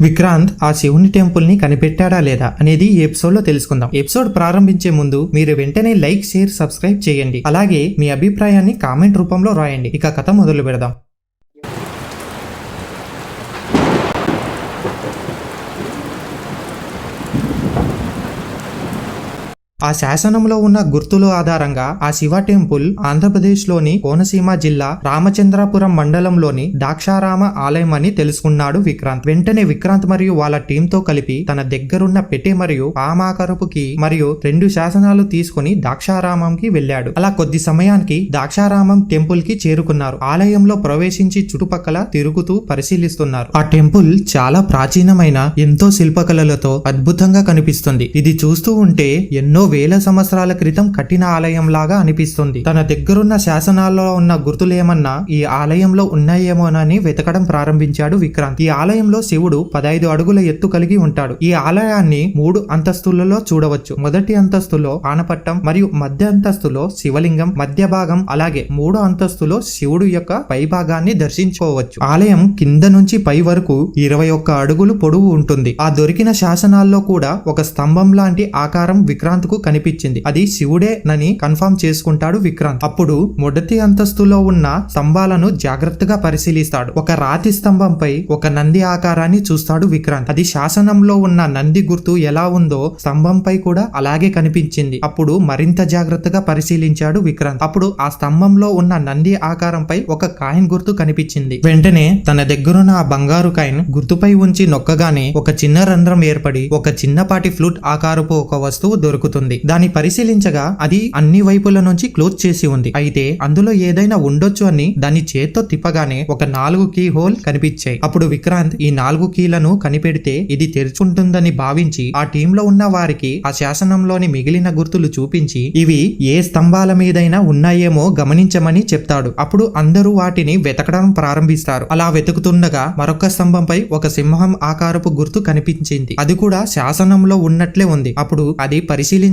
విక్రాంత్ ఆ శివుని టెంపుల్ని కనిపెట్టాడా లేదా అనేది ఈ ఎపిసోడ్లో తెలుసుకుందాం. ఎపిసోడ్ ప్రారంభించే ముందు మీరు వెంటనే లైక్ షేర్ సబ్స్క్రైబ్ చేయండి. అలాగే మీ అభిప్రాయాన్ని కామెంట్ రూపంలో రాయండి. ఇక కథ మొదలు పెడదాం. ఆ శాసనంలో ఉన్న గుర్తులు ఆధారంగా ఆ శివ టెంపుల్ ఆంధ్రప్రదేశ్లోని కోనసీమ జిల్లా రామచంద్రాపురం మండలంలోని దాక్షారామ ఆలయం అని తెలుసుకున్నాడు విక్రాంత్. వెంటనే విక్రాంత్ మరియు వాళ్ళ టీంతో కలిపి తన దగ్గరున్న పెట్టె మరియు పామాకరపుకి మరియు రెండు శాసనాలు తీసుకుని దాక్షారామంకి వెళ్ళాడు. అలా కొద్ది సమయానికి దాక్షారామం టెంపుల్కి చేరుకున్నారు. ఆలయంలో ప్రవేశించి చుట్టుపక్కల తిరుగుతూ పరిశీలిస్తున్నారు. ఆ టెంపుల్ చాలా ప్రాచీనమైన ఎంతో శిల్పకళలతో అద్భుతంగా కనిపిస్తుంది. ఇది చూస్తూ ఉంటే ఎన్నో వేల సంవత్సరాల క్రితం కట్టిన ఆలయం లాగా అనిపిస్తుంది. తన దగ్గరున్న శాసనాల్లో ఉన్న గుర్తులేమన్నా ఈ ఆలయంలో ఉన్నాయేమోనని వెతకడం ప్రారంభించాడు విక్రాంత్. ఈ ఆలయంలో శివుడు పదహైదు అడుగుల ఎత్తు కలిగి ఉంటాడు. ఈ ఆలయాన్ని మూడు అంతస్తులలో చూడవచ్చు. మొదటి అంతస్తులో ఆనపట్టం మరియు మధ్య అంతస్తులో శివలింగం మధ్య భాగం అలాగే మూడో అంతస్తులో శివుడు యొక్క పై భాగాన్ని దర్శించుకోవచ్చు. ఆలయం కింద నుంచి పై వరకు ఇరవై ఒక్క అడుగులు పొడవు ఉంటుంది. ఆ దొరికిన శాసనాల్లో కూడా ఒక స్తంభం లాంటి ఆకారం విక్రాంత్కు కనిపించింది. అది శివుడే నని కన్ఫర్మ్ చేసుకుంటాడు విక్రాంత్. అప్పుడు మొదటి అంతస్తులో ఉన్న స్తంభాలను జాగ్రత్తగా పరిశీలిస్తాడు. ఒక రాతి స్తంభంపై ఒక నంది ఆకారాన్ని చూస్తాడు విక్రాంత్. అది శాసనంలో ఉన్న నంది గుర్తు ఎలా ఉందో స్తంభంపై కూడా అలాగే కనిపించింది. అప్పుడు మరింత జాగ్రత్తగా పరిశీలించాడు విక్రాంత్. అప్పుడు ఆ స్తంభంలో ఉన్న నంది ఆకారంపై ఒక కాయిన్ గుర్తు కనిపించింది. వెంటనే తన దగ్గరున్న ఆ బంగారు కాయిన్ గుర్తుపై ఉంచి నొక్కగానే ఒక చిన్న రంధ్రం ఏర్పడి ఒక చిన్నపాటి ఫ్లూట్ ఆకారపు ఒక వస్తువు దొరుకుతుంది. దాన్ని పరిశీలించగా అది అన్ని వైపుల నుంచి క్లోజ్ చేసి ఉంది. అయితే అందులో ఏదైనా ఉండొచ్చు అని దాన్ని చేత్తో తిప్పగానే ఒక నాలుగు కీ హోల్ కనిపించాయి. అప్పుడు విక్రాంత్ ఈ నాలుగు కీలను కనిపెడితే ఇది తెరుచుంటుందని భావించి ఆ టీంలో ఉన్న వారికి ఆ శాసనంలోని మిగిలిన గుర్తులు చూపించి ఇవి ఏ స్తంభాల మీదైనా ఉన్నాయేమో గమనించమని చెప్తాడు. అప్పుడు అందరూ వాటిని వెతకడం ప్రారంభిస్తారు. అలా వెతుకుతుండగా మరొక స్తంభంపై ఒక సింహం ఆకారపు గుర్తు కనిపించింది. అది కూడా శాసనంలో ఉన్నట్లే ఉంది. అప్పుడు అది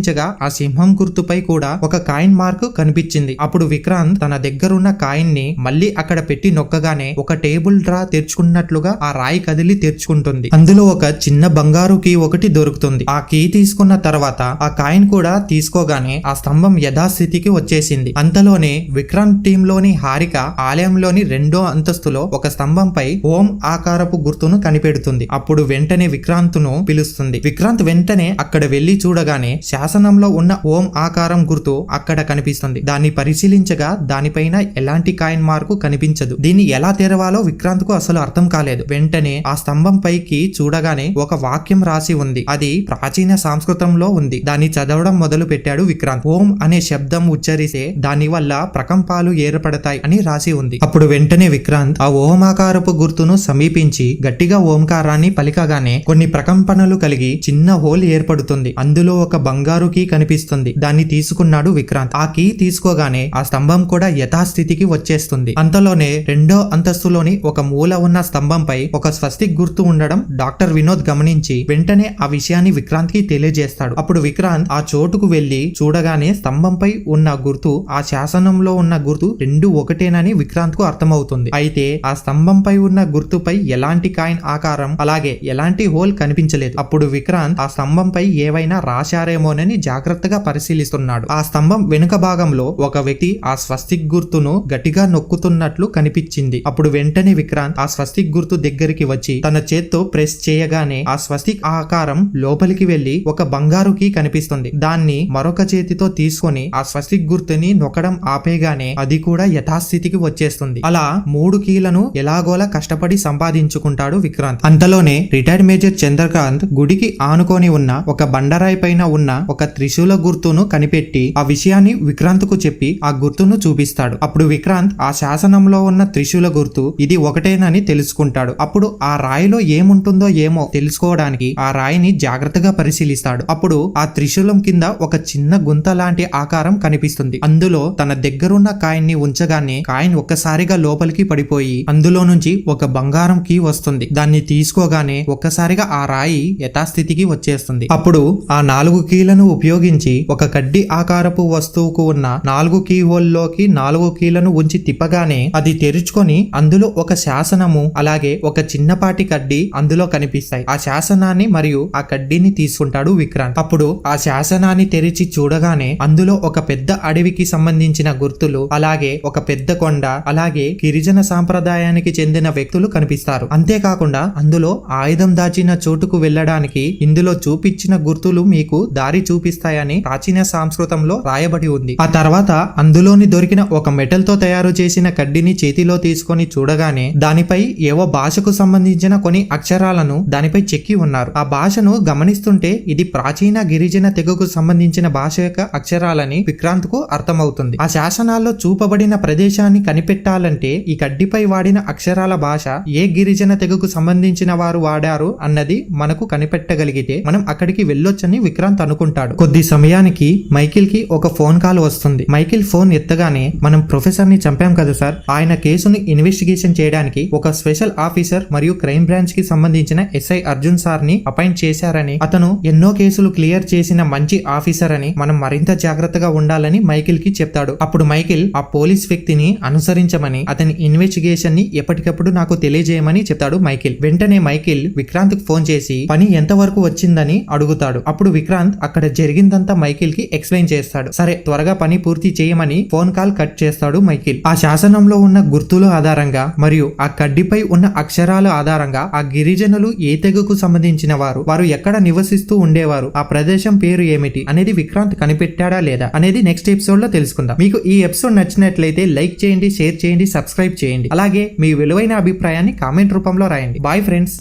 పరిశీలించగా ఆ సింహం గుర్తుపై కూడా ఒక కాయిన్ మార్క్ కనిపించింది. అప్పుడు విక్రాంత్ తన దగ్గరున్న కాయిన్ని మళ్ళీ అక్కడ పెట్టి నొక్కగానే ఒక టేబుల్ డ్రా తెరుచుకున్నట్లుగా ఆ రాయి కదిలి తెరుచుకుంటుంది. అందులో ఒక చిన్న బంగారు కీ ఒకటి దొరుకుతుంది. ఆ కీ తీసుకున్న తర్వాత ఆ కాయిన్ కూడా తీసుకోగానే ఆ స్తంభం యథాస్థితికి వచ్చేసింది. అంతలోనే విక్రాంత్ టీమ్లోని హారిక ఆలయంలోని రెండో అంతస్తులో ఒక స్తంభంపై ఓం ఆకారపు గుర్తును కనిపెడుతుంది. అప్పుడు వెంటనే విక్రాంత్ను పిలుస్తుంది. విక్రాంత్ వెంటనే అక్కడ వెళ్ళి చూడగానే శాసనంలో ఉన్న ఓం ఆకారం గుర్తు అక్కడ కనిపిస్తుంది. దాన్ని పరిశీలించగా దానిపైన ఎలాంటి కాయిన్ మార్కు కనిపించదు. దీన్ని ఎలా తెరవాలో విక్రాంత్కు అసలు అర్థం కాలేదు. వెంటనే ఆ స్తంభం పైకి చూడగానే ఒక వాక్యం రాసి ఉంది. అది ప్రాచీన సంస్కృతంలో ఉంది. దాన్ని చదవడం మొదలు పెట్టాడు విక్రాంత్. ఓం అనే శబ్దం ఉచ్చరిస్తే దాని వల్ల ప్రకంపాలు ఏర్పడతాయి అని రాసి ఉంది. అప్పుడు వెంటనే విక్రాంత్ ఆ ఓమాకారపు గుర్తును సమీపించి గట్టిగా ఓంకారాన్ని పలికగానే కొన్ని ప్రకంపనలు కలిగి చిన్న హోల్ ఏర్పడుతుంది. అందులో ఒక బంగారు కీ కనిపిస్తుంది. దాన్ని తీసుకున్నాడు విక్రాంత్. ఆ కీ తీసుకోగానే ఆ స్తంభం కూడా యథాస్థితికి వచ్చేస్తుంది. అంతలోనే రెండో అంతస్తులోని ఒక మూల ఉన్న స్తంభంపై ఒక స్వస్తిక్ గుర్తు ఉండడం డాక్టర్ వినోద్ గమనించి వెంటనే ఆ విషయాన్ని విక్రాంత్కి తెలియజేస్తాడు. అప్పుడు విక్రాంత్ ఆ చోటుకు వెళ్ళి చూడగానే స్తంభంపై ఉన్న గుర్తు ఆ శాసనంలో ఉన్న గుర్తు రెండు ఒకటేనని విక్రాంత్కు అర్థమవుతుంది. అయితే ఆ స్తంభంపై ఉన్న గుర్తుపై ఎలాంటి కాయిన్ ఆకారం అలాగే ఎలాంటి హోల్ కనిపించలేదు. అప్పుడు విక్రాంత్ ఆ స్తంభంపై ఏవైనా రాశారేమోనని జాగ్రత్తగా పరిశీలిస్తున్నాడు. ఆ స్తంభం వెనుక భాగంలో ఒక వ్యక్తి ఆ స్వస్తిక్ గుర్తును గట్టిగా నొక్కుతున్నట్లు కనిపించింది. అప్పుడు వెంటనే విక్రాంత్ ఆ స్వస్తిక్ గుర్తు దగ్గరికి వచ్చి తన చేత్తో ప్రెస్ చేయగానే ఆ స్వస్తిక్ ఆకారం లోపలికి వెళ్ళి ఒక బంగారు కీ కనిపిస్తుంది. దాన్ని మరొక చేతితో తీసుకొని ఆ స్వస్తిక్ గుర్తుని నొక్కడం ఆపేగానే అది కూడా యథాస్థితికి వచ్చేస్తుంది. అలా మూడు కీలను ఎలాగోలా కష్టపడి సంపాదించుకుంటాడు విక్రాంత్. అంతలోనే రిటైర్డ్ మేజర్ చంద్రకాంత్ గుడికి ఆనుకొని ఉన్న ఒక బండరాయి పైన ఉన్న ఒక త్రిశూల గుర్తును కనిపెట్టి ఆ విషయాన్ని విక్రాంత్కు చెప్పి ఆ గుర్తును చూపిస్తాడు. అప్పుడు విక్రాంత్ ఆ శాసనంలో ఉన్న త్రిశూల గుర్తు ఇది ఒకటేనని తెలుసుకుంటాడు. అప్పుడు ఆ రాయిలో ఏముంటుందో ఏమో తెలుసుకోవడానికి ఆ రాయిని జాగ్రత్తగా పరిశీలిస్తాడు. అప్పుడు ఆ త్రిశూలం కింద ఒక చిన్న గుంత లాంటి ఆకారం కనిపిస్తుంది. అందులో తన దగ్గరున్న కాయిన్ని ఉంచగానే కాయిన్ ఒక్కసారిగా లోపలికి పడిపోయి అందులో నుంచి ఒక బంగారం కీ వస్తుంది. దాన్ని తీసుకోగానే ఒక్కసారిగా ఆ రాయి యథాస్థితికి వచ్చేస్తుంది. అప్పుడు ఆ నాలుగు కీలను ఉపయోగించి ఒక కడ్డి ఆకారపు వస్తువుకు ఉన్న నాలుగు కీ హోల్లోకి నాలుగు కీలను ఉంచి తిప్పగానే అది తెరుచుకొని అందులో ఒక శాసనము అలాగే ఒక చిన్నపాటి కడ్డి అందులో కనిపిస్తాయి. ఆ శాసనాన్ని మరియు ఆ కడ్డీని తీసుకుంటాడు విక్రాంత్. అప్పుడు ఆ శాసనాన్ని తెరిచి చూడగానే అందులో ఒక పెద్ద అడవికి సంబంధించిన గుర్తులు అలాగే ఒక పెద్ద కొండ అలాగే గిరిజన సాంప్రదాయానికి చెందిన వ్యక్తులు కనిపిస్తారు. అంతేకాకుండా అందులో ఆయుధం దాచిన చోటుకు వెళ్ళడానికి ఇందులో చూపించిన గుర్తులు మీకు దారి చూపి చూపిస్తాయని ప్రాచీన సంస్కృతంలో రాయబడి ఉంది. ఆ తర్వాత అందులోని దొరికిన ఒక మెటల్తో తయారు చేసిన కడ్డీని చేతిలో తీసుకొని చూడగానే దానిపై ఏవో భాషకు సంబంధించిన కొన్ని అక్షరాలను దానిపై చెక్కి ఉన్నారు. ఆ భాషను గమనిస్తుంటే ఇది ప్రాచీన గిరిజన తెగకు సంబంధించిన భాష యొక్క అక్షరాలని విక్రాంత్కు అర్థమవుతుంది. ఆ శాసనాల్లో చూపబడిన ప్రదేశాన్ని కనిపెట్టాలంటే ఈ కడ్డిపై వాడిన అక్షరాల భాష ఏ గిరిజన తెగకు సంబంధించిన వారు వాడారు అన్నది మనకు కనిపెట్టగలిగితే మనం అక్కడికి వెళ్ళొచ్చని విక్రాంత్ అనుకుంటాడు. కొద్ది సమయానికి మైకిల్కి ఒక ఫోన్ కాల్ వస్తుంది. మైకిల్ ఫోన్ ఎత్తగానే మనం ప్రొఫెసర్ని చంపాం కదా సార్? ఆయన కేసుని ఇన్వెస్టిగేషన్ చేయడానికి ఒక స్పెషల్ ఆఫీసర్ మరియు క్రైమ్ బ్రాంచ్కి సంబంధించిన ఎస్ఐ అర్జున్ సార్ని అపాయింట్ చేశారని అతను ఎన్నో కేసులు క్లియర్ చేసిన మంచి ఆఫీసర్ అని మనం మరింత జాగ్రత్తగా ఉండాలని మైకిల్కి చెప్తాడు. అప్పుడు మైకిల్ ఆ పోలీస్ వ్యక్తిని అనుసరించమని అతని ఇన్వెస్టిగేషన్ని ఎప్పటికప్పుడు నాకు తెలియజేయమని చెప్తాడు మైకిల్. వెంటనే మైకిల్ విక్రాంత్కు ఫోన్ చేసి పని ఎంత వరకు వచ్చిందని అడుగుతాడు అప్పుడు విక్రాంత్ అక్కడ జరిగిందంతా మైకిల్కి ఎక్స్ప్లెయిన్ చేస్తాడు. సరే త్వరగా పని పూర్తి చేయమని ఫోన్ కాల్ కట్ చేస్తాడు మైకిల్. ఆ శాసనంలో ఉన్న గుర్తుల ఆధారంగా మరియు ఆ కడ్డిపై ఉన్న అక్షరాల ఆధారంగా ఆ గిరిజనులు ఏ తెగకు సంబంధించిన వారు? వారు ఎక్కడ నివసిస్తూ ఉండేవారు? ఆ ప్రదేశం పేరు ఏమిటి? అనేది విక్రాంత్ కనిపెట్టాడా లేదా? అనేది నెక్స్ట్ ఎపిసోడ్లో తెలుసుకుందాం. మీకు ఈ ఎపిసోడ్ నచ్చినట్లయితే లైక్ చేయండి షేర్ చేయండి సబ్స్క్రైబ్ చేయండి. అలాగే మీ విలువైన అభిప్రాయాన్ని కామెంట్ రూపంలో రాయండి. Bye friends!